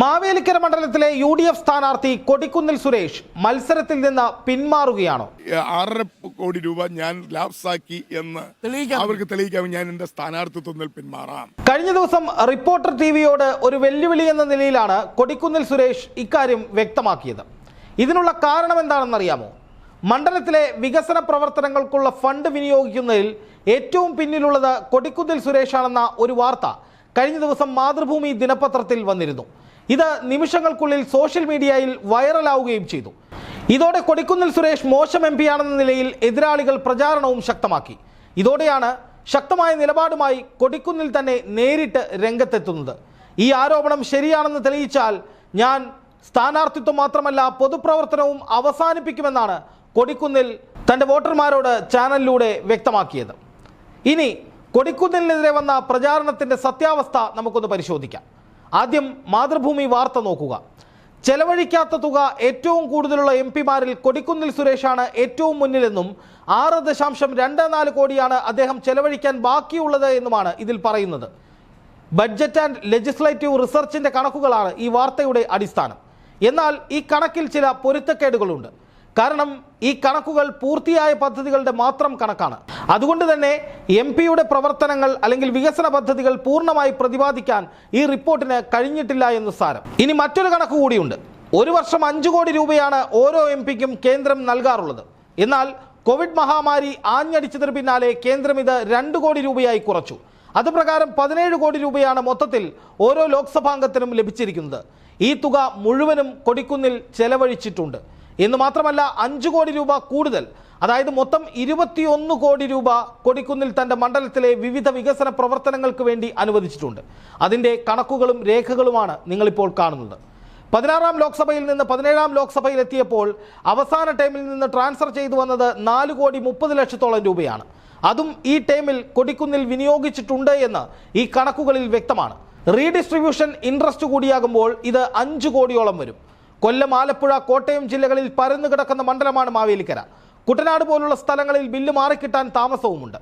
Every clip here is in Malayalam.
മാവേലിക്കര മണ്ഡലത്തിലെ യു ഡി എഫ് സ്ഥാനാർത്ഥി കൊടിക്കുന്നിൽ സുരേഷ് മത്സരത്തിൽ നിന്ന് പിന്മാറുകയാണോ. ആറര കോടി രൂപ ഞാൻ ലാപ്സാക്കി എന്ന് അവർക്ക് തെളിയിക്കാൻ ഞാൻ എന്റെ സ്ഥാനാർത്ഥിത്വം പിന്മാറാം. കഴിഞ്ഞ ദിവസം റിപ്പോർട്ടർ ടിവിയോട് ഒരു വെല്ലുവിളി എന്ന നിലയിലാണ് കൊടിക്കുന്നിൽ സുരേഷ് ഇക്കാര്യം വ്യക്തമാക്കിയത്. ഇതിനുള്ള കാരണം എന്താണെന്നറിയാമോ? മണ്ഡലത്തിലെ വികസന പ്രവർത്തനങ്ങൾക്കുള്ള ഫണ്ട് വിനിയോഗിക്കുന്നതിൽ ഏറ്റവും പിന്നിലുള്ളത് കൊടിക്കുന്നിൽ സുരേഷാണെന്ന ഒരു വാർത്ത കഴിഞ്ഞ ദിവസം മാതൃഭൂമി ദിനപത്രത്തിൽ വന്നിരുന്നു. ഇത് നിമിഷങ്ങൾക്കുള്ളിൽ സോഷ്യൽ മീഡിയയിൽ വൈറലാവുകയും ചെയ്തു. ഇതോടെ കൊടിക്കുന്നിൽ സുരേഷ് മോശം എം ആണെന്ന നിലയിൽ എതിരാളികൾ പ്രചാരണവും ശക്തമാക്കി. ഇതോടെയാണ് ശക്തമായ നിലപാടുമായി കൊടിക്കുന്നിൽ തന്നെ നേരിട്ട് രംഗത്തെത്തുന്നത്. ഈ ആരോപണം ശരിയാണെന്ന് തെളിയിച്ചാൽ ഞാൻ സ്ഥാനാർത്ഥിത്വം മാത്രമല്ല പൊതുപ്രവർത്തനവും അവസാനിപ്പിക്കുമെന്നാണ് കൊടിക്കുന്നിൽ തന്റെ വോട്ടർമാരോട് ചാനലിലൂടെ വ്യക്തമാക്കിയത്. ഇനി കൊടിക്കുന്നിലിനെതിരെ വന്ന പ്രചാരണത്തിന്റെ സത്യാവസ്ഥ നമുക്കൊന്ന് പരിശോധിക്കാം. ആദ്യം മാതൃഭൂമി വാർത്ത നോക്കുക. ചെലവഴിക്കാത്ത തുക ഏറ്റവും കൂടുതലുള്ള എം പിമാരിൽ കൊടിക്കുന്നിൽ സുരേഷാണ് ഏറ്റവും മുന്നിലെന്നും ആറ് ദശാംശം രണ്ട് നാല് കോടിയാണ് അദ്ദേഹം ചെലവഴിക്കാൻ ബാക്കിയുള്ളത് എന്നുമാണ് ഇതിൽ പറയുന്നത്. ബഡ്ജറ്റ് ആൻഡ് ലെജിസ്ലേറ്റീവ് റിസർച്ചിന്റെ കണക്കുകളാണ് ഈ വാർത്തയുടെ അടിസ്ഥാനം. എന്നാൽ ഈ കണക്കിൽ ചില പൊരുത്തക്കേടുകളുണ്ട്. കാരണം ഈ കണക്കുകൾ പൂർത്തിയായ പദ്ധതികളുടെ മാത്രം കണക്കാണ്. അതുകൊണ്ട് തന്നെ എം പിയുടെ പ്രവർത്തനങ്ങൾ അല്ലെങ്കിൽ വികസന പദ്ധതികൾ പൂർണമായി പ്രതിപാദിക്കാൻ ഈ റിപ്പോർട്ടിന് കഴിഞ്ഞിട്ടില്ല എന്ന് സാരം. ഇനി മറ്റൊരു കണക്ക് കൂടിയുണ്ട്. ഒരു വർഷം അഞ്ചു കോടി രൂപയാണ് ഓരോ എം പിക്കും കേന്ദ്രം നൽകാറുള്ളത്. എന്നാൽ കോവിഡ് മഹാമാരി ആഞ്ഞടിച്ചതിന് പിന്നാലെ കേന്ദ്രം ഇത് രണ്ട് കോടി രൂപയായി കുറച്ചു. അതുപ്രകാരം പതിനേഴ് കോടി രൂപയാണ് മൊത്തത്തിൽ ഓരോ ലോക്സഭാംഗത്തിനും ലഭിച്ചിരിക്കുന്നത്. ഈ തുക മുഴുവനും കൊടിക്കുന്നിൽ ചെലവഴിച്ചിട്ടുണ്ട്. എന്ന് മാത്രമല്ല അഞ്ചു കോടി രൂപ കൂടുതൽ. അതായത് മൊത്തം ഇരുപത്തിയൊന്ന് കോടി രൂപ കൊടിക്കുന്നിൽ തന്റെ മണ്ഡലത്തിലെ വിവിധ വികസന പ്രവർത്തനങ്ങൾക്ക് വേണ്ടി അനുവദിച്ചിട്ടുണ്ട്. അതിന്റെ കണക്കുകളും രേഖകളുമാണ് നിങ്ങളിപ്പോൾ കാണുന്നത്. പതിനാറാം ലോക്സഭയിൽ നിന്ന് പതിനേഴാം ലോക്സഭയിൽ എത്തിയപ്പോൾ അവസാന ടൈമിൽ നിന്ന് ട്രാൻസ്ഫർ ചെയ്തു വന്നത് നാല് കോടി മുപ്പത് ലക്ഷത്തോളം രൂപയാണ്. അതും ഈ ടൈമിൽ കൊടിക്കുന്നിൽ വിനിയോഗിച്ചിട്ടുണ്ട് എന്ന് ഈ കണക്കുകളിൽ വ്യക്തമാണ്. റീഡിസ്ട്രിബ്യൂഷൻ ഇൻട്രസ്റ്റ് കൂടിയാകുമ്പോൾ ഇത് അഞ്ച് കോടിയോളം വരും. കൊല്ലം ആലപ്പുഴ കോട്ടയം ജില്ലകളിൽ പരന്നു കിടക്കുന്ന മണ്ഡലമാണ് മാവേലിക്കര. കുട്ടനാട് പോലുള്ള സ്ഥലങ്ങളിൽ ബില്ല് മാറിക്കിട്ടാൻ താമസവുമുണ്ട്.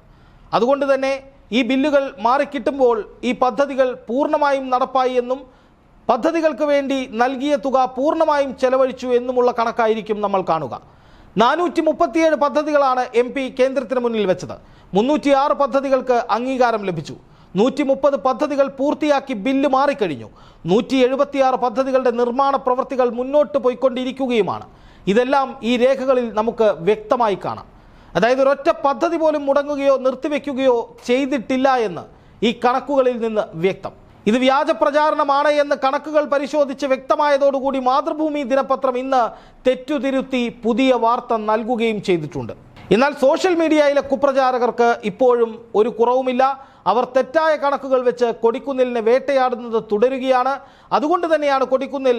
അതുകൊണ്ട് തന്നെ ഈ ബില്ലുകൾ മാറിക്കിട്ടുമ്പോൾ ഈ പദ്ധതികൾ പൂർണമായും നടപ്പായി എന്നും പദ്ധതികൾക്ക് വേണ്ടി നൽകിയ തുക പൂർണമായും ചെലവഴിച്ചു എന്നുമുള്ള കണക്കായിരിക്കും നമ്മൾ കാണുക. നാനൂറ്റി മുപ്പത്തിയേഴ് പദ്ധതികളാണ് എം പി കേന്ദ്രത്തിന് മുന്നിൽ വെച്ചത്. മുന്നൂറ്റിയാറ് പദ്ധതികൾക്ക് അംഗീകാരം ലഭിച്ചു. നൂറ്റി മുപ്പത് പദ്ധതികൾ പൂർത്തിയാക്കി ബില്ല് മാറിക്കഴിഞ്ഞു. നൂറ്റി എഴുപത്തിയാറ് പദ്ധതികളുടെ നിർമ്മാണ പ്രവൃത്തികൾ മുന്നോട്ട് പോയിക്കൊണ്ടിരിക്കുകയുമാണ്. ഇതെല്ലാം ഈ രേഖകളിൽ നമുക്ക് വ്യക്തമായി കാണാം. അതായത് ഒരൊറ്റ പദ്ധതി പോലും മുടങ്ങുകയോ നിർത്തിവെക്കുകയോ ചെയ്തിട്ടില്ല എന്ന് ഈ കണക്കുകളിൽ നിന്ന് വ്യക്തം. ഇത് വ്യാജ പ്രചാരണമാണ് എന്ന് കണക്കുകൾ പരിശോധിച്ച് വ്യക്തമായതോടുകൂടി മാതൃഭൂമി ദിനപത്രം ഇന്ന് തെറ്റുതിരുത്തി പുതിയ വാർത്ത നൽകുകയും ചെയ്തിട്ടുണ്ട്. എന്നാൽ സോഷ്യൽ മീഡിയയിലെ കുപ്രചാരകർക്ക് ഇപ്പോഴും ഒരു കുറവുമില്ല. അവർ തെറ്റായ കണക്കുകൾ വെച്ച് കൊടിക്കുന്നിലിനെ വേട്ടയാടുന്നത് തുടരുകയാണ്. അതുകൊണ്ട് തന്നെയാണ് കൊടിക്കുന്നിൽ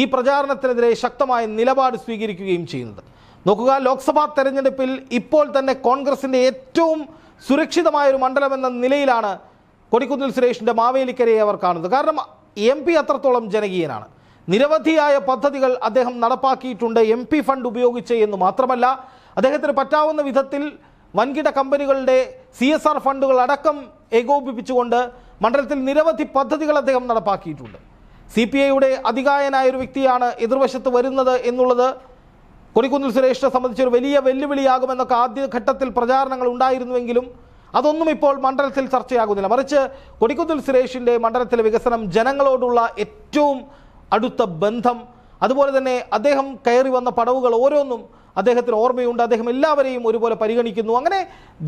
ഈ പ്രചാരണത്തിനെതിരെ ശക്തമായ നിലപാട് സ്വീകരിക്കുകയും ചെയ്യുന്നത്. നോക്കുക ലോക്സഭാ തെരഞ്ഞെടുപ്പിൽ ഇപ്പോൾ തന്നെ കോൺഗ്രസിന്റെ ഏറ്റവും സുരക്ഷിതമായ ഒരു മണ്ഡലം എന്ന നിലയിലാണ് കൊടിക്കുന്നിൽ സുരേഷിന്റെ മാവേലിക്കരയെ അവർ കാണുന്നത്. കാരണം എം പി അത്രത്തോളം ജനകീയനാണ്. നിരവധിയായ പദ്ധതികൾ അദ്ദേഹം നടപ്പാക്കിയിട്ടുണ്ട് എം പി ഫണ്ട് ഉപയോഗിച്ച് എന്ന് മാത്രമല്ല അദ്ദേഹത്തിന് പറ്റാവുന്ന വിധത്തിൽ വൻകിട കമ്പനികളുടെ സി എസ് ആർ ഫണ്ടുകൾ അടക്കം ഏകോപിപ്പിച്ചുകൊണ്ട് മണ്ഡലത്തിൽ നിരവധി പദ്ധതികൾ അദ്ദേഹം നടപ്പാക്കിയിട്ടുണ്ട്. സി പി ഐയുടെ അധികായനായ ഒരു വ്യക്തിയാണ് എതിർവശത്ത് വരുന്നത് എന്നുള്ളത് കൊടിക്കുന്നിൽ സുരേഷിനെ സംബന്ധിച്ച് ഒരു വലിയ വെല്ലുവിളിയാകുമെന്നൊക്കെ ആദ്യഘട്ടത്തിൽ പ്രചാരണങ്ങൾ ഉണ്ടായിരുന്നുവെങ്കിലും അതൊന്നും ഇപ്പോൾ മണ്ഡലത്തിൽ ചർച്ചയാകുന്നില്ല. മറിച്ച് കൊടിക്കുന്നിൽ സുരേഷിന്റെ മണ്ഡലത്തിലെ വികസനം ജനങ്ങളോടുള്ള ഏറ്റവും അടുത്ത ബന്ധം അതുപോലെ തന്നെ അദ്ദേഹം കയറി വന്ന പടവുകൾ ഓരോന്നും അദ്ദേഹത്തിന് ഓർമ്മയുണ്ട്. അദ്ദേഹം എല്ലാവരെയും ഒരുപോലെ പരിഗണിക്കുന്നു. അങ്ങനെ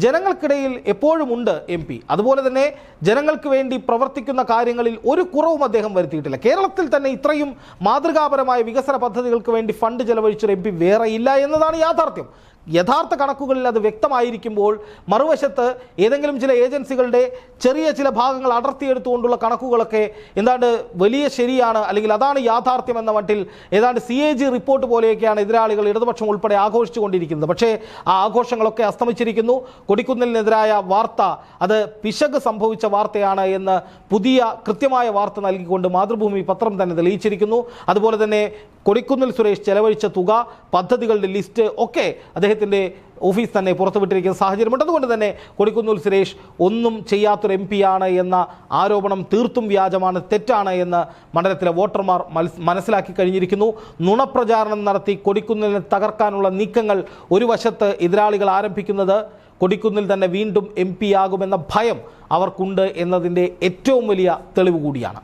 ജനങ്ങൾക്കിടയിൽ എപ്പോഴും ഉണ്ട് എം പി. അതുപോലെ തന്നെ ജനങ്ങൾക്ക് വേണ്ടി പ്രവർത്തിക്കുന്ന കാര്യങ്ങളിൽ ഒരു കുറവും അദ്ദേഹം വരുത്തിയിട്ടില്ല. കേരളത്തിൽ തന്നെ ഇത്രയും മാതൃകാപരമായ വികസന പദ്ധതികൾക്ക് വേണ്ടി ഫണ്ട് ചെലവഴിച്ചൊരു എം പി വേറെ ഇല്ല എന്നതാണ് യാഥാർത്ഥ്യം. യഥാർത്ഥ കണക്കുകളിൽ അത് വ്യക്തമായിരിക്കുമ്പോൾ മറുവശത്ത് ഏതെങ്കിലും ചില ഏജൻസികളുടെ ചെറിയ ചില ഭാഗങ്ങൾ അടർത്തിയെടുത്തുകൊണ്ടുള്ള കണക്കുകളൊക്കെ എന്താണ്ട് വലിയ ശരിയാണ് അല്ലെങ്കിൽ അതാണ് യാഥാർത്ഥ്യം എന്ന മട്ടിൽ ഏതാണ്ട് സി എ ജി റിപ്പോർട്ട് പോലെയൊക്കെയാണ് എതിരാളികൾ ഇടതുപക്ഷം ഉൾപ്പെടെ ആഘോഷിച്ചുകൊണ്ടിരിക്കുന്നത് പക്ഷേ ആ ആഘോഷങ്ങളൊക്കെ അസ്തമിച്ചിരിക്കുന്നു. കൊടിക്കുന്നിലിനെതിരായ വാർത്ത അത് പിശക് സംഭവിച്ച വാർത്തയാണ് എന്ന് പുതിയ കൃത്യമായ വാർത്ത നൽകിക്കൊണ്ട് മാതൃഭൂമി പത്രം തന്നെ തെളിയിച്ചിരിക്കുന്നു. അതുപോലെ തന്നെ കൊടിക്കുന്നിൽ സുരേഷ് ചെലവഴിച്ച തുക പദ്ധതികളുടെ ലിസ്റ്റ് ഒക്കെ അദ്ദേഹം അദ്ദേഹത്തിന്റെ ഓഫീസ് തന്നെ പുറത്തുവിട്ടിരിക്കുന്ന സാഹചര്യമുണ്ട്. അതുകൊണ്ട് തന്നെ കൊടിക്കുന്നിൽ സുരേഷ് ഒന്നും ചെയ്യാത്തൊരു എം ആണ് എന്ന ആരോപണം തീർത്തും വ്യാജമാണ് തെറ്റാണ് എന്ന് മണ്ഡലത്തിലെ വോട്ടർമാർ മനസ്സിലാക്കി കഴിഞ്ഞിരിക്കുന്നു. നുണപ്രചാരണം നടത്തി കൊടിക്കുന്നിലിനെ തകർക്കാനുള്ള നീക്കങ്ങൾ ഒരു വശത്ത് എതിരാളികൾ ആരംഭിക്കുന്നത് കൊടിക്കുന്നിൽ തന്നെ വീണ്ടും എം ആകുമെന്ന ഭയം അവർക്കുണ്ട് എന്നതിന്റെ ഏറ്റവും വലിയ തെളിവ് കൂടിയാണ്.